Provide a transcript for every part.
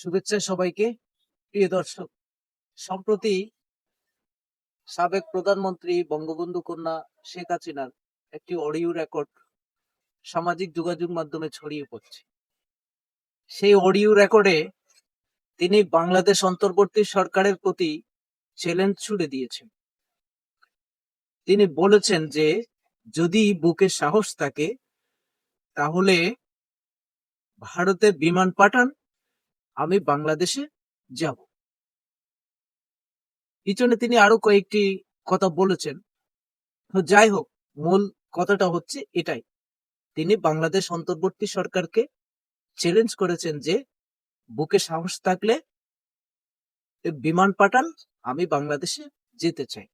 শুভেচ্ছা সবাইকে, প্রিয় দর্শক। সম্প্রতি সাবেক প্রধানমন্ত্রী বঙ্গবন্ধু কন্যা শেখ হাসিনার একটি অডিও রেকর্ড সামাজিক যোগাযোগ মাধ্যমে ছড়িয়ে পড়ছে। সেই অডিও রেকর্ডে তিনি বাংলাদেশ অন্তর্বর্তী সরকারের প্রতি চ্যালেঞ্জ ছুড়ে দিয়েছেন। তিনি বলেছেন যে, যদি বুকে সাহস থাকে, তাহলে ভারতে বিমান পাঠান আমি বাংলাদেশে যাব। পিছনে তিনি আরও কয়েকটি কথা বলেছেন। যাই হোক, মূল কথাটা হচ্ছে এটাই। তিনি বাংলাদেশ অন্তর্বর্তী সরকারকে চ্যালেঞ্জ করেছেন যে, বুকে সাহস থাকলে বিমান পাঠান, আমি বাংলাদেশে যেতে চাই।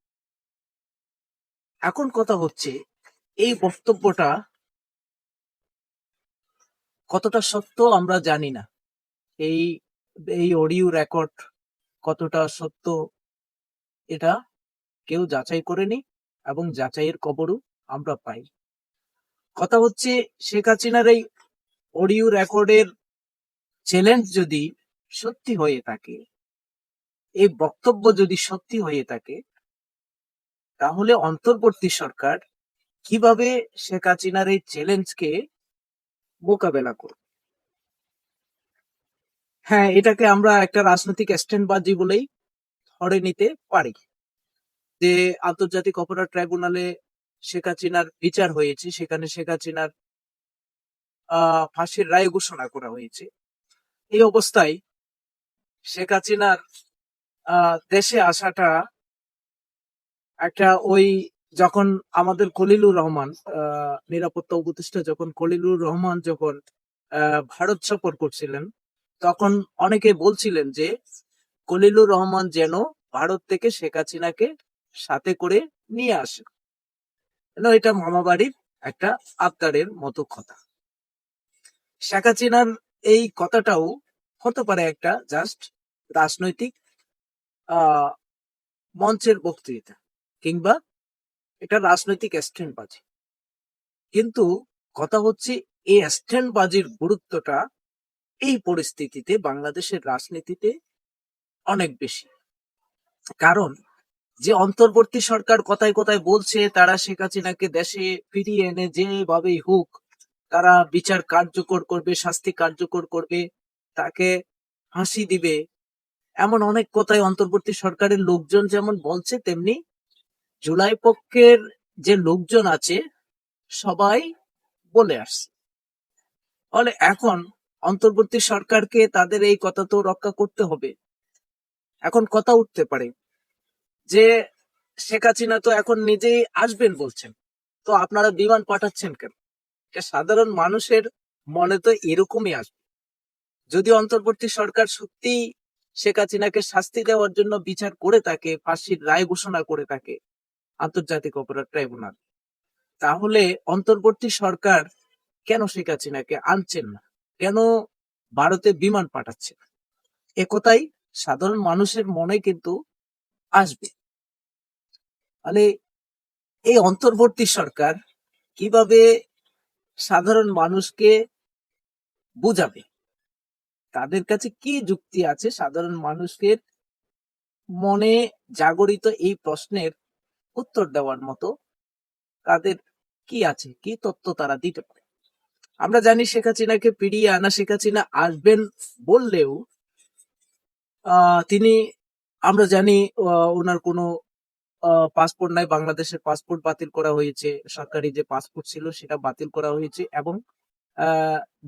এখন কথা হচ্ছে, এই বক্তব্যটা কতটা সত্য আমরা জানি না। এই এই অডিও রেকর্ড কতটা সত্য, এটা কেউ যাচাই করেনি এবং যাচাইয়ের কবরও আমরা পাই। কথা হচ্ছে, শেখ হাসিনার এই অডিও রেকর্ডের চ্যালেঞ্জ যদি সত্যি হয়ে থাকে, এই বক্তব্য যদি সত্যি হয়ে থাকে, তাহলে অন্তর্বর্তী সরকার কীভাবে শেখ হাসিনার এই চ্যালেঞ্জকে মোকাবেলা করবে? হ্যাঁ এটাকে আমরা একটা রাজনৈতিক স্ট্যান্ডবাজি বলেই ধরে নিতে পারি। যে আন্তর্জাতিক অপরাধ ট্রাইব্যুনালে শেখ হাসিনার বিচার হয়েছে, সেখানে শেখ হাসিনার ফাঁসির রায় ঘোষণা করা হয়েছে। এই অবস্থায় শেখ হাসিনার দেশে আসাটা একটা ওই যখন আমাদের খলিলুর রহমান নিরাপত্তা উপদেষ্টা যখন খলিলুর রহমান যখন ভারত সফর করছিলেন তখন অনেকে বলছিলেন যে কলিলুর রহমান যেন ভারত থেকে শেখ হাসিনাকে সাথে করে নিয়ে আসে। এটা মামাবাড়ির একটা আবদারের মতো কথা? শেখ হাসিনার এই কথাটাও হতে পারে একটা জাস্ট রাজনৈতিক মঞ্চের বক্তৃতা কিংবা এটা রাজনৈতিক স্ট্যান্ডবাজি। কিন্তু কথা হচ্ছে, এই স্ট্যান্ডবাজির গুরুত্বটা এই পরিস্থিতিতে বাংলাদেশের রাজনীতিতে অনেক বেশি। কারণ যে অন্তর্বর্তী সরকার কথায় কথায় বলছে, তারা শেখ হাসিনাকে দেশে ফিরিয়ে এনে যেভাবেই হোক, তারা বিচার কার্যকর করবে, শাস্তি কার্যকর করবে, তাকে ফাঁসি দিবে, এমন অনেক কথাই অন্তর্বর্তী সরকারের লোকজন যেমন বলছে, তেমনি জুলাই পক্ষের যে লোকজন আছে, সবাই বলে আসছে। ফলে এখন অন্তর্বর্তী সরকারকে তাদের এই কথা তো রক্ষা করতে হবে। এখন কথা উঠতে পারে যে শেখ হাসিনা তো এখন নিজেই আসবেন বলছেন। তো আপনারা বিমান পাঠাচ্ছেন কেন? সাধারণ মানুষের মনে তো এরকমই আসবে। যদি অন্তর্বর্তী সরকার সত্যি শেখ হাসিনাকে শাস্তি দেওয়ার জন্য বিচার করে থাকে, ফাঁসির রায় ঘোষণা করে থাকে আন্তর্জাতিক অপরাধ ট্রাইব্যুনাল, তাহলে অন্তর্বর্তী সরকার কেন শেখ হাসিনাকে আনছেন না? কেন ভারতে বিমান পাঠাচ্ছে একথাই সাধারণ মানুষের মনে কিন্তু আসবে। মানে এই অন্তর্বর্তী সরকার কীভাবে সাধারণ মানুষকে বুঝাবে? তাদের কাছে কি যুক্তি আছে? সাধারণ মানুষের মনে জাগরিত এই প্রশ্নের উত্তর দেওয়ার মতো তাদের কি আছে? কি তথ্য তারা দিতে পারে? আমরা জানি শেখ হাসিনাকে ফিরিয়ে আনা শেখ হাসিনা আসবেন বললেও তিনি, আমরা জানি ওনার কোনো পাসপোর্ট নাই, বাংলাদেশের পাসপোর্ট বাতিল করা হয়েছে, সরকারি যে পাসপোর্ট ছিল সেটা বাতিল করা হয়েছে এবং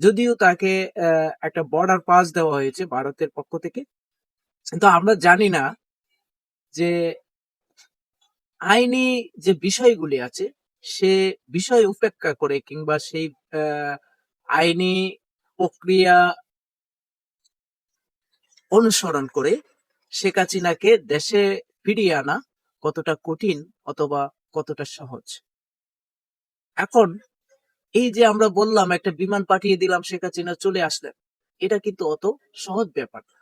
যদিও তাকে একটা বর্ডার পাস দেওয়া হয়েছে ভারতের পক্ষ থেকে, কিন্তু আমরা জানি না যে আইনি যে বিষয়গুলি আছে, সে বিষয় উপেক্ষা করে কিংবা সেই আইনি প্রক্রিয়া অনুসরণ করে শেখ হাসিনাকে দেশে ফিরিয়ে আনা কতটা কঠিন অথবা কতটা সহজ। এখন এই যে আমরা বললাম, একটা বিমান পাঠিয়ে দিলাম, শেখ হাসিনা চলে আসলেন, এটা কিন্তু অত সহজ ব্যাপার না।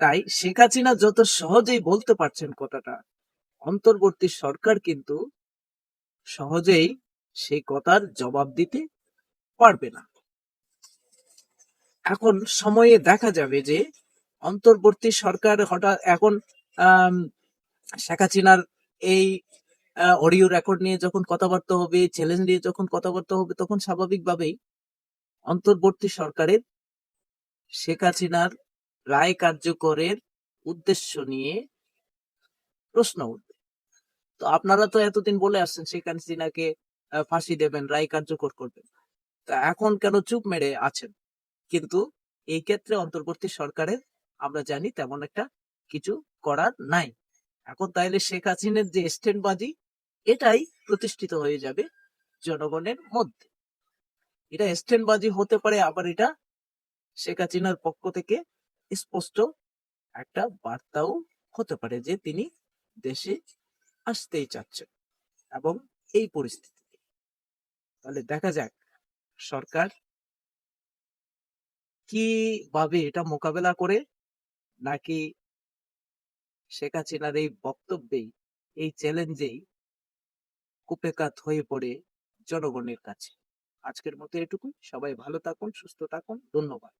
তাই শেখ হাসিনা যত সহজেই বলতে পারছেন কথাটা, অন্তর্বর্তী সরকার কিন্তু সহজেই সেই কথার জবাব দিতে পারবে না। এখন সময়ে দেখা যাবে যে অন্তর্বর্তী সরকার হঠাৎ এখন শেখ হাসিনার এই অডিও রেকর্ড নিয়ে যখন কথাবার্তা হবে চ্যালেঞ্জ নিয়ে যখন কথাবার্তা হবে, তখন স্বাভাবিকভাবেই অন্তর্বর্তী সরকারের শেখ হাসিনার রায় কার্যকরের উদ্দেশ্য নিয়ে প্রশ্ন উঠবে। তো আপনারা তো এতদিন বলে আসছেন শেখ হাসিনাকে ফাঁসি দেবেন, রায় কার্যকর করবেন। তা এখন কেন চুপ মেরে আছেন? কিন্তু এই ক্ষেত্রে অন্তর্বর্তী সরকারের, আমরা জানি তেমন একটা কিছু করার নাই। এখন তাইলে শেখ হাসিনার যে স্ট্যান্ডবাজি, এটাই প্রতিষ্ঠিত হয়ে যাবে জনগণের মধ্যে। এটা স্ট্যান্ডবাজি হতে পারে, আবার এটা শেখ হাসিনার পক্ষ থেকে স্পষ্ট একটা বার্তাও হতে পারে যে তিনি দেশে আসতেই চাচ্ছেন এবং এই পরিস্থিতিতে তাহলে দেখা যাক সরকার কি ভাবে এটা মোকাবেলা করে, নাকি শেখ হাসিনার এই বক্তব্যেই, এই চ্যালেঞ্জেই কুপেকাত হয়ে পড়ে জনগণের কাছে। আজকের মতো এটুকুই। সবাই ভালো থাকুন, সুস্থ থাকুন। ধন্যবাদ।